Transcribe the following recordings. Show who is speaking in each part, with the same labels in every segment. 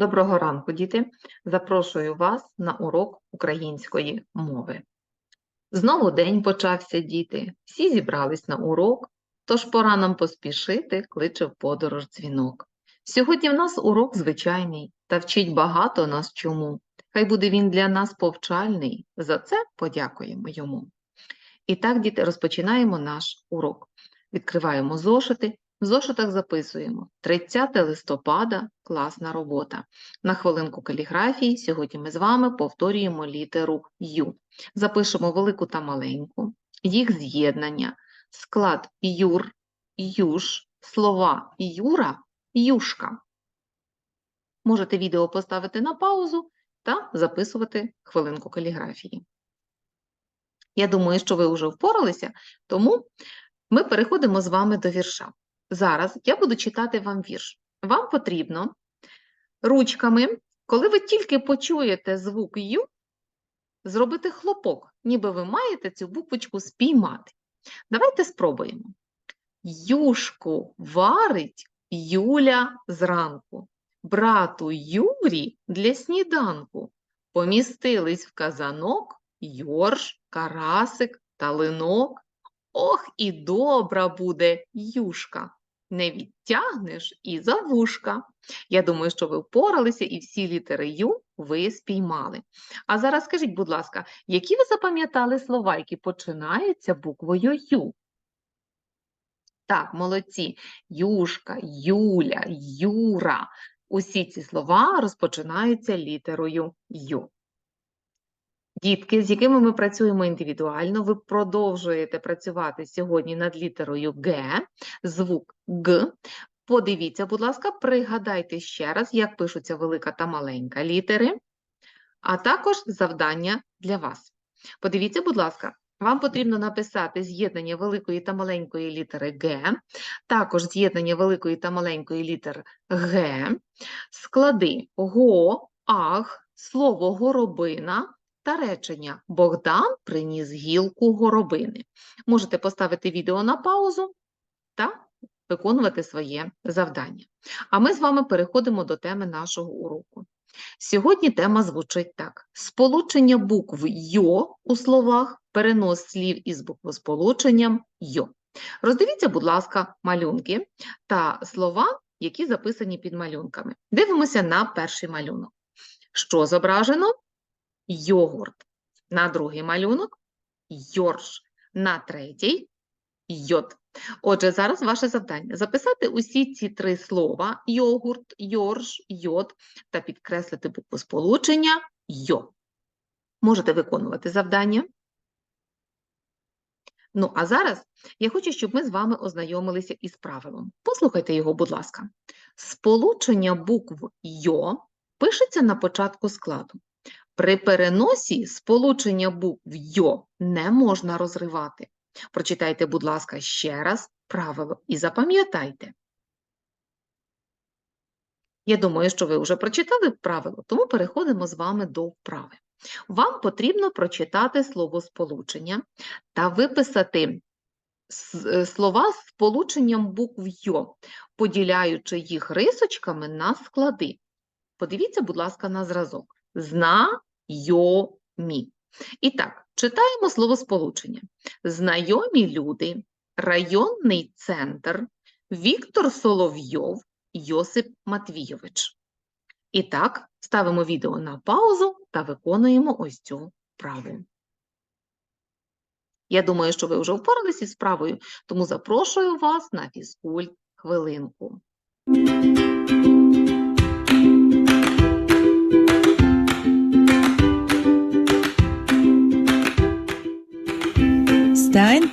Speaker 1: Доброго ранку, діти! Запрошую вас на урок української мови. Знову день почався, діти. Всі зібрались на урок, тож пора нам поспішити, кличе в подорож дзвінок. Сьогодні в нас урок звичайний та вчить багато нас чому. Хай буде він для нас повчальний. За це подякуємо йому. І так, діти, розпочинаємо наш урок. Відкриваємо зошити. В зошитах записуємо 30 листопада класна робота. На хвилинку каліграфії сьогодні ми з вами повторюємо літеру Ю. Запишемо велику та маленьку, їх з'єднання, склад юр, юж, слова юра, юшка. Можете відео поставити на паузу та записувати хвилинку каліграфії. Я думаю, що ви вже впоралися, тому ми переходимо з вами до вірша. Зараз я буду читати вам вірш. Вам потрібно ручками, коли ви тільки почуєте звук Ю, зробити хлопок, ніби ви маєте цю буквочку спіймати. Давайте спробуємо. Юшку варить Юля зранку. Брату Юрі для сніданку. Помістились в казанок Йорш, Карасик та Линок. Ох, і добра буде юшка. Не відтягнеш і за вушка. Я думаю, що ви впоралися і всі літери Ю ви спіймали. А зараз скажіть, будь ласка, які ви запам'ятали слова, які починаються буквою Ю? Так, молодці. Юшка, Юля, Юра. Усі ці слова розпочинаються літерою Ю. Дітки, з якими ми працюємо індивідуально, ви продовжуєте працювати сьогодні над літерою Г, звук Г. Подивіться, будь ласка, пригадайте ще раз, як пишуться велика та маленька літери, а також завдання для вас. Подивіться, будь ласка, вам потрібно написати з'єднання великої та маленької літери Г, також з'єднання великої та маленької літер Г, склади ГО, АГ, слово горобина та речення Богдан приніс гілку горобини. Можете поставити відео на паузу та виконувати своє завдання. А ми з вами переходимо до теми нашого уроку. Сьогодні тема звучить так: сполучення букв ЙО у словах, перенос слів із буквосполученням ЙО. Роздивіться, будь ласка, малюнки та слова, які записані під малюнками. Дивимося на перший малюнок. Що зображено? Йогурт. На другий малюнок йорш. На третій йод. Отже, зараз ваше завдання записати усі ці три слова: йогурт, йорш, йод та підкреслити букву сполучення йо. Можете виконувати завдання. Ну, а зараз я хочу, щоб ми з вами ознайомилися із правилом. Послухайте його, будь ласка. Сполучення букв йо пишеться на початку складу. При переносі сполучення букв йо не можна розривати. Прочитайте, будь ласка, ще раз правило і запам'ятайте. Я думаю, що ви вже прочитали правило, тому переходимо з вами до вправи. Вам потрібно прочитати словосполучення та виписати слова з сполученням букв йо, поділяючи їх рисочками на склади. Подивіться, будь ласка, на зразок. Знайомі. І так, читаємо словосполучення. Знайомі люди, районний центр, Віктор Соловйов, Йосип Матвійович. І так, ставимо відео на паузу та виконуємо ось цю вправу. Я думаю, що ви вже впоралися із справою, тому запрошую вас на фізкульт хвилинку.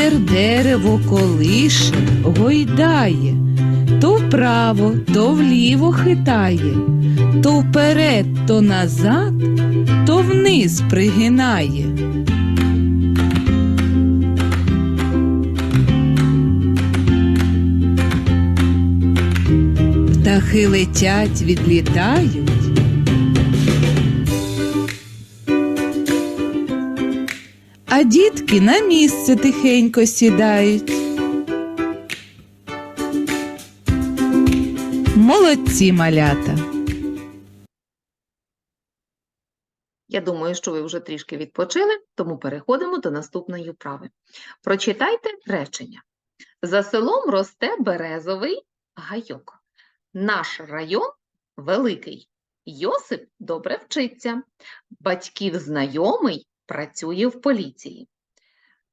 Speaker 2: Вітер дерево колише, гойдає, то вправо, то вліво хитає, То вперед, то назад, то вниз пригинає. Птахи летять, відлітають. А дітки на місце тихенько сідають. Молодці малята.
Speaker 1: Я думаю, що ви вже трішки відпочили, тому переходимо до наступної вправи. Прочитайте речення. За селом росте березовий гайок. Наш район великий. Йосип добре вчиться. Батьків знайомий працює в поліції.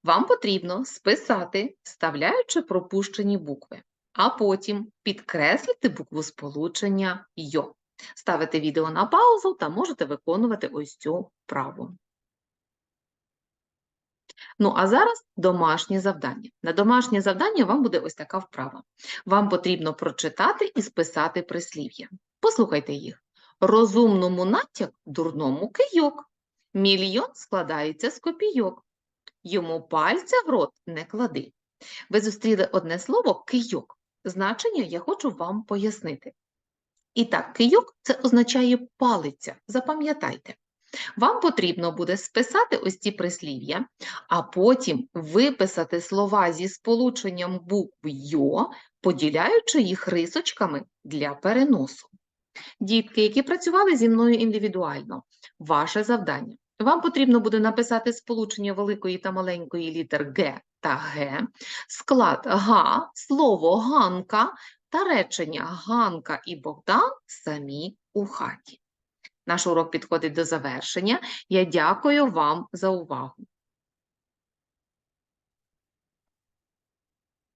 Speaker 1: Вам потрібно списати, вставляючи пропущені букви, а потім підкреслити букву сполучення йо. Ставите відео на паузу та можете виконувати ось цю вправу. Ну, а зараз домашнє завдання. На домашнє завдання вам буде ось така вправа. Вам потрібно прочитати і списати прислів'я. Послухайте їх. Розумному натяк, дурному кийок. Мільйон складається з копійок. Йому пальця в рот не клади. Ви зустріли одне слово кийок. Значення я хочу вам пояснити. І так, кийок це означає палиця. Запам'ятайте. Вам потрібно буде списати ось ці прислів'я, а потім виписати слова зі сполученням букв йо, поділяючи їх рисочками для переносу. Дітки, які працювали зі мною індивідуально, ваше завдання. Вам потрібно буде написати сполучення великої та маленької літер Г та Г, склад га, слово ганка та речення Ганка і Богдан самі у хаті. Наш урок підходить до завершення. Я дякую вам за увагу.